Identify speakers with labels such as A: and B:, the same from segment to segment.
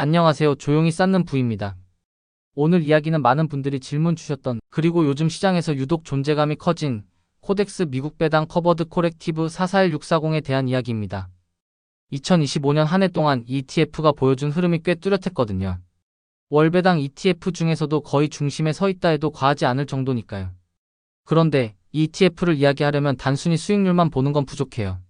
A: 안녕하세요. 조용히 쌓는 부입니다. 오늘 이야기는 많은 분들이 질문 주셨던 그리고 요즘 시장에서 유독 존재감이 커진 코덱스 미국 배당 커버드 코렉티브 441640에 대한 이야기입니다. 2025년 한 해 동안 ETF가 보여준 흐름이 꽤 뚜렷했거든요. 월배당 ETF 중에서도 거의 중심에 서 있다 해도 과하지 않을 정도니까요. 그런데 ETF를 이야기하려면 단순히 수익률만 보는 건 부족해요.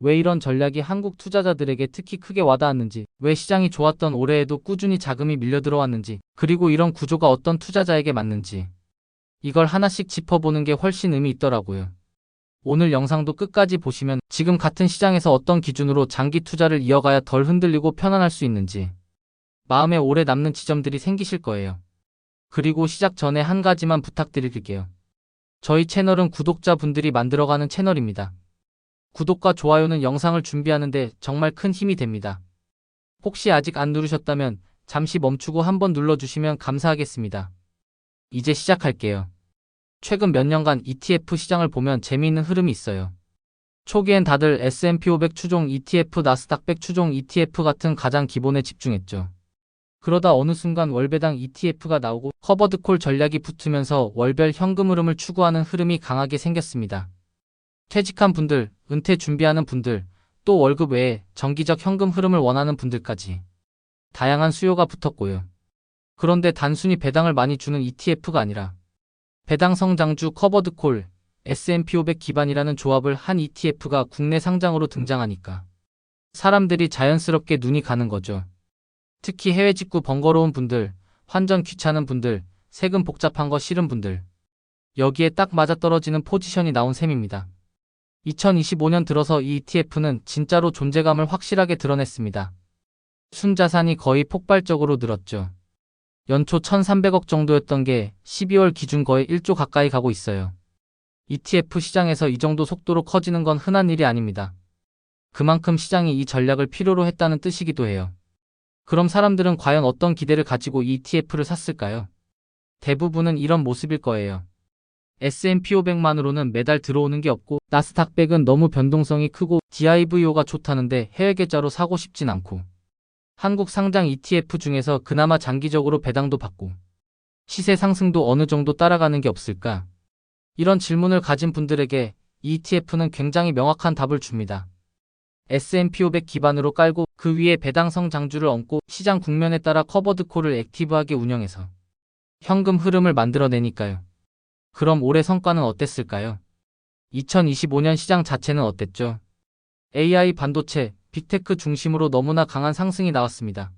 A: 왜 이런 전략이 한국 투자자들에게 특히 크게 와닿았는지, 왜 시장이 좋았던 올해에도 꾸준히 자금이 밀려 들어왔는지, 그리고 이런 구조가 어떤 투자자에게 맞는지, 이걸 하나씩 짚어보는 게 훨씬 의미 있더라고요. 오늘 영상도 끝까지 보시면 지금 같은 시장에서 어떤 기준으로 장기 투자를 이어가야 덜 흔들리고 편안할 수 있는지, 마음에 오래 남는 지점들이 생기실 거예요. 그리고 시작 전에 한 가지만 부탁드릴게요. 저희 채널은 구독자분들이 만들어가는 채널입니다. 구독과 좋아요는 영상을 준비하는데 정말 큰 힘이 됩니다. 혹시 아직 안 누르셨다면 잠시 멈추고 한번 눌러주시면 감사하겠습니다. 이제 시작할게요. 최근 몇 년간 ETF 시장을 보면 재미있는 흐름이 있어요. 초기엔 다들 S&P 500 추종 ETF, 나스닥 100 추종 ETF 같은 가장 기본에 집중했죠. 그러다 어느 순간 월배당 ETF가 나오고 커버드콜 전략이 붙으면서 월별 현금 흐름을 추구하는 흐름이 강하게 생겼습니다. 퇴직한 분들, 은퇴 준비하는 분들, 또 월급 외에 정기적 현금 흐름을 원하는 분들까지 다양한 수요가 붙었고요. 그런데 단순히 배당을 많이 주는 ETF가 아니라 배당 성장주 커버드콜, S&P 500 기반이라는 조합을 한 ETF가 국내 상장으로 등장하니까 사람들이 자연스럽게 눈이 가는 거죠. 특히 해외 직구 번거로운 분들, 환전 귀찮은 분들, 세금 복잡한 거 싫은 분들. 여기에 딱 맞아떨어지는 포지션이 나온 셈입니다. 2025년 들어서 이 ETF는 진짜로 존재감을 확실하게 드러냈습니다. 순자산이 거의 폭발적으로 늘었죠. 연초 1,300억 정도였던 게 12월 기준 거의 1조 가까이 가고 있어요. ETF 시장에서 이 정도 속도로 커지는 건 흔한 일이 아닙니다. 그만큼 시장이 이 전략을 필요로 했다는 뜻이기도 해요. 그럼 사람들은 과연 어떤 기대를 가지고 이 ETF를 샀을까요? 대부분은 이런 모습일 거예요. S&P 500만으로는 매달 들어오는 게 없고 나스닥 100은 너무 변동성이 크고 DIVO가 좋다는데 해외 계좌로 사고 싶진 않고 한국 상장 ETF 중에서 그나마 장기적으로 배당도 받고 시세 상승도 어느 정도 따라가는 게 없을까? 이런 질문을 가진 분들에게 이 ETF는 굉장히 명확한 답을 줍니다. S&P 500 기반으로 깔고 그 위에 배당성 장주를 얹고 시장 국면에 따라 커버드콜을 액티브하게 운영해서 현금 흐름을 만들어내니까요. 그럼 올해 성과는 어땠을까요? 2025년 시장 자체는 어땠죠? AI 반도체, 빅테크 중심으로 너무나 강한 상승이 나왔습니다.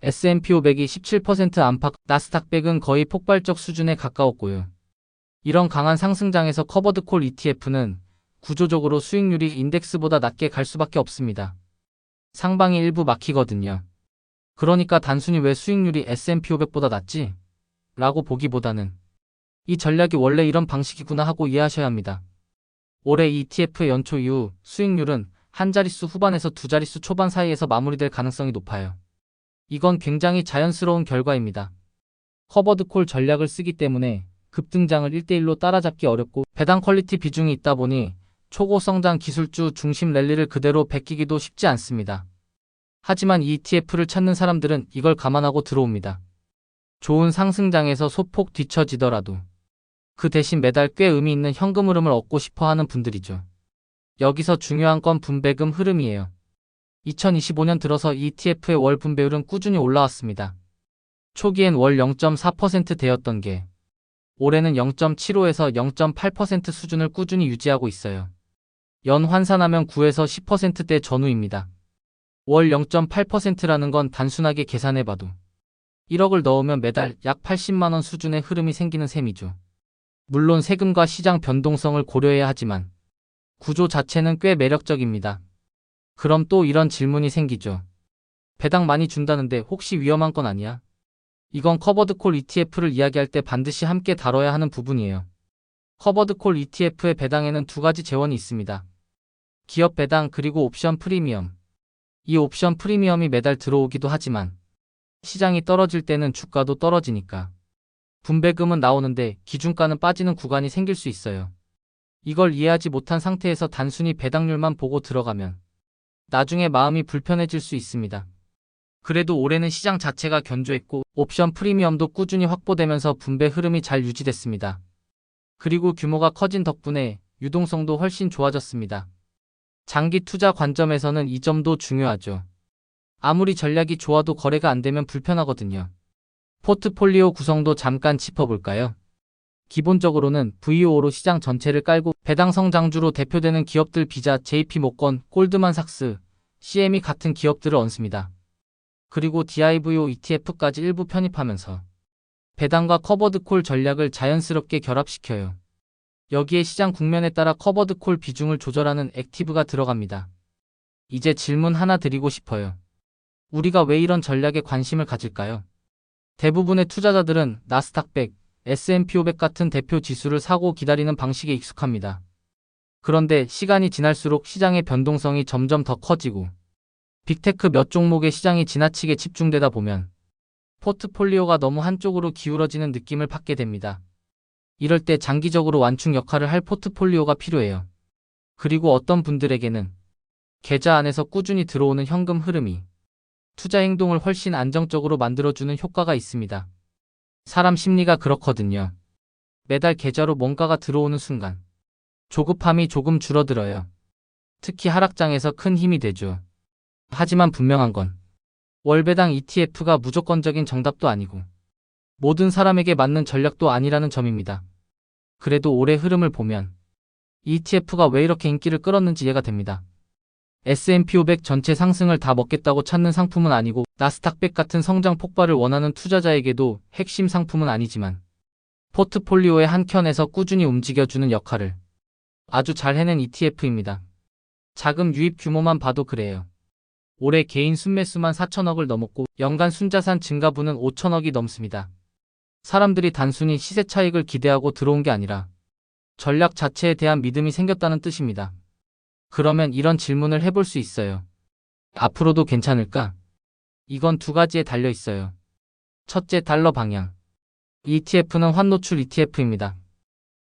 A: S&P 500이 17% 안팎, 나스닥 100은 거의 폭발적 수준에 가까웠고요. 이런 강한 상승장에서 커버드콜 ETF는 구조적으로 수익률이 인덱스보다 낮게 갈 수밖에 없습니다. 상방이 일부 막히거든요. 그러니까 단순히 왜 수익률이 S&P 500보다 낮지? 라고 보기보다는 이 전략이 원래 이런 방식이구나 하고 이해하셔야 합니다. 올해 ETF의 연초 이후 수익률은 한 자릿수 후반에서 두 자릿수 초반 사이에서 마무리될 가능성이 높아요. 이건 굉장히 자연스러운 결과입니다. 커버드콜 전략을 쓰기 때문에 급등장을 1대1로 따라잡기 어렵고 배당 퀄리티 비중이 있다 보니 초고 성장 기술주 중심 랠리를 그대로 베끼기도 쉽지 않습니다. 하지만 ETF를 찾는 사람들은 이걸 감안하고 들어옵니다. 좋은 상승장에서 소폭 뒤처지더라도 그 대신 매달 꽤 의미 있는 현금 흐름을 얻고 싶어 하는 분들이죠. 여기서 중요한 건 분배금 흐름이에요. 2025년 들어서 ETF의 월 분배율은 꾸준히 올라왔습니다. 초기엔 월 0.4% 되었던 게 올해는 0.75에서 0.8% 수준을 꾸준히 유지하고 있어요. 연 환산하면 9에서 10%대 전후입니다. 월 0.8%라는 건 단순하게 계산해봐도 1억을 넣으면 매달 약 80만원 수준의 흐름이 생기는 셈이죠. 물론 세금과 시장 변동성을 고려해야 하지만 구조 자체는 꽤 매력적입니다. 그럼 또 이런 질문이 생기죠. 배당 많이 준다는데 혹시 위험한 건 아니야? 이건 커버드콜 ETF를 이야기할 때 반드시 함께 다뤄야 하는 부분이에요. 커버드콜 ETF의 배당에는 두 가지 재원이 있습니다. 기업 배당 그리고 옵션 프리미엄. 이 옵션 프리미엄이 매달 들어오기도 하지만 시장이 떨어질 때는 주가도 떨어지니까 분배금은 나오는데 기준가는 빠지는 구간이 생길 수 있어요. 이걸 이해하지 못한 상태에서 단순히 배당률만 보고 들어가면 나중에 마음이 불편해질 수 있습니다. 그래도 올해는 시장 자체가 견조했고 옵션 프리미엄도 꾸준히 확보되면서 분배 흐름이 잘 유지됐습니다. 그리고 규모가 커진 덕분에 유동성도 훨씬 좋아졌습니다. 장기 투자 관점에서는 이 점도 중요하죠. 아무리 전략이 좋아도 거래가 안 되면 불편하거든요. 포트폴리오 구성도 잠깐 짚어볼까요? 기본적으로는 VO로 시장 전체를 깔고 배당 성장주로 대표되는 기업들 비자 JP모건, 골드만삭스, CME 같은 기업들을 얹습니다. 그리고 DIVO ETF까지 일부 편입하면서 배당과 커버드콜 전략을 자연스럽게 결합시켜요. 여기에 시장 국면에 따라 커버드콜 비중을 조절하는 액티브가 들어갑니다. 이제 질문 하나 드리고 싶어요. 우리가 왜 이런 전략에 관심을 가질까요? 대부분의 투자자들은 나스닥 100, S&P 500 같은 대표 지수를 사고 기다리는 방식에 익숙합니다. 그런데 시간이 지날수록 시장의 변동성이 점점 더 커지고 빅테크 몇 종목의 시장이 지나치게 집중되다 보면 포트폴리오가 너무 한쪽으로 기울어지는 느낌을 받게 됩니다. 이럴 때 장기적으로 완충 역할을 할 포트폴리오가 필요해요. 그리고 어떤 분들에게는 계좌 안에서 꾸준히 들어오는 현금 흐름이 투자 행동을 훨씬 안정적으로 만들어주는 효과가 있습니다. 사람 심리가 그렇거든요. 매달 계좌로 뭔가가 들어오는 순간 조급함이 조금 줄어들어요. 특히 하락장에서 큰 힘이 되죠. 하지만 분명한 건 월배당 ETF가 무조건적인 정답도 아니고 모든 사람에게 맞는 전략도 아니라는 점입니다. 그래도 올해 흐름을 보면 ETF가 왜 이렇게 인기를 끌었는지 이해가 됩니다. S&P 500 전체 상승을 다 먹겠다고 찾는 상품은 아니고 나스닥 100 같은 성장 폭발을 원하는 투자자에게도 핵심 상품은 아니지만 포트폴리오의 한 켠에서 꾸준히 움직여주는 역할을 아주 잘 해낸 ETF입니다. 자금 유입 규모만 봐도 그래요. 올해 개인 순매수만 4천억을 넘었고 연간 순자산 증가분은 5천억이 넘습니다. 사람들이 단순히 시세 차익을 기대하고 들어온 게 아니라 전략 자체에 대한 믿음이 생겼다는 뜻입니다. 그러면 이런 질문을 해볼 수 있어요. 앞으로도 괜찮을까? 이건 두 가지에 달려 있어요. 첫째, 달러 방향. ETF는 환노출 ETF입니다.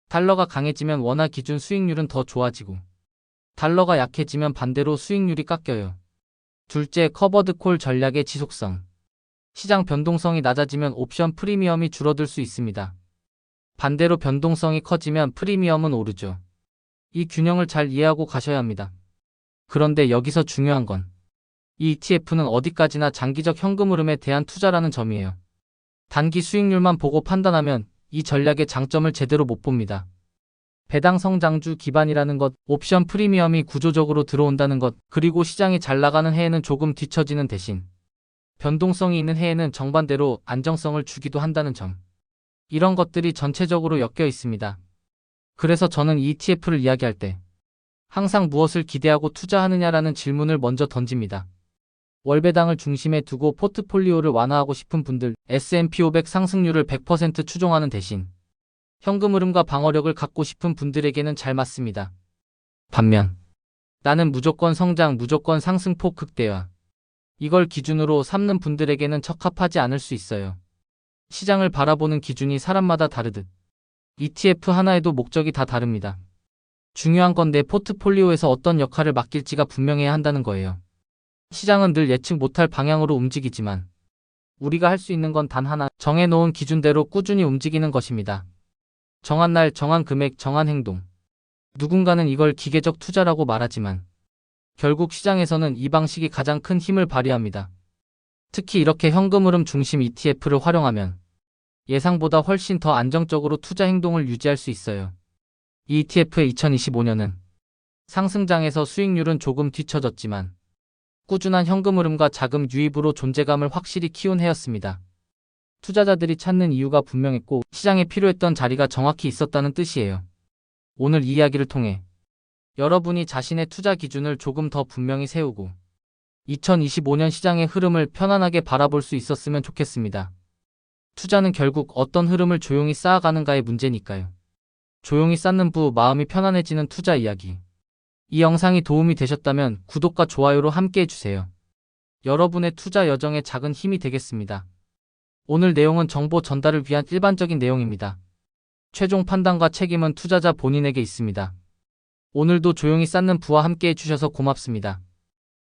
A: 달러가 강해지면 원화 기준 수익률은 더 좋아지고, 달러가 약해지면 반대로 수익률이 깎여요. 둘째, 커버드 콜 전략의 지속성. 시장 변동성이 낮아지면 옵션 프리미엄이 줄어들 수 있습니다. 반대로 변동성이 커지면 프리미엄은 오르죠. 이 균형을 잘 이해하고 가셔야 합니다. 그런데 여기서 중요한 건 이 ETF는 어디까지나 장기적 현금 흐름에 대한 투자라는 점이에요. 단기 수익률만 보고 판단하면 이 전략의 장점을 제대로 못 봅니다. 배당 성장주 기반이라는 것, 옵션 프리미엄이 구조적으로 들어온다는 것, 그리고 시장이 잘 나가는 해에는 조금 뒤처지는 대신 변동성이 있는 해에는 정반대로 안정성을 주기도 한다는 점. 이런 것들이 전체적으로 엮여 있습니다. 그래서 저는 ETF를 이야기할 때 항상 무엇을 기대하고 투자하느냐라는 질문을 먼저 던집니다. 월배당을 중심에 두고 포트폴리오를 완화하고 싶은 분들 S&P 500 상승률을 100% 추종하는 대신 현금 흐름과 방어력을 갖고 싶은 분들에게는 잘 맞습니다. 반면 나는 무조건 성장, 무조건 상승폭 극대화 이걸 기준으로 삼는 분들에게는 적합하지 않을 수 있어요. 시장을 바라보는 기준이 사람마다 다르듯 ETF 하나에도 목적이 다 다릅니다. 중요한 건 내 포트폴리오에서 어떤 역할을 맡길지가 분명해야 한다는 거예요. 시장은 늘 예측 못할 방향으로 움직이지만 우리가 할 수 있는 건 단 하나 정해놓은 기준대로 꾸준히 움직이는 것입니다. 정한 날, 정한 금액, 정한 행동. 누군가는 이걸 기계적 투자라고 말하지만 결국 시장에서는 이 방식이 가장 큰 힘을 발휘합니다. 특히 이렇게 현금 흐름 중심 ETF를 활용하면 예상보다 훨씬 더 안정적으로 투자 행동을 유지할 수 있어요. 이 ETF의 2025년은 상승장에서 수익률은 조금 뒤처졌지만 꾸준한 현금 흐름과 자금 유입으로 존재감을 확실히 키운 해였습니다. 투자자들이 찾는 이유가 분명했고 시장에 필요했던 자리가 정확히 있었다는 뜻이에요. 오늘 이 이야기를 통해 여러분이 자신의 투자 기준을 조금 더 분명히 세우고 2025년 시장의 흐름을 편안하게 바라볼 수 있었으면 좋겠습니다. 투자는 결국 어떤 흐름을 조용히 쌓아가는가의 문제니까요. 조용히 쌓는 부 마음이 편안해지는 투자 이야기. 이 영상이 도움이 되셨다면 구독과 좋아요로 함께 해주세요. 여러분의 투자 여정에 작은 힘이 되겠습니다. 오늘 내용은 정보 전달을 위한 일반적인 내용입니다. 최종 판단과 책임은 투자자 본인에게 있습니다. 오늘도 조용히 쌓는 부와 함께 해주셔서 고맙습니다.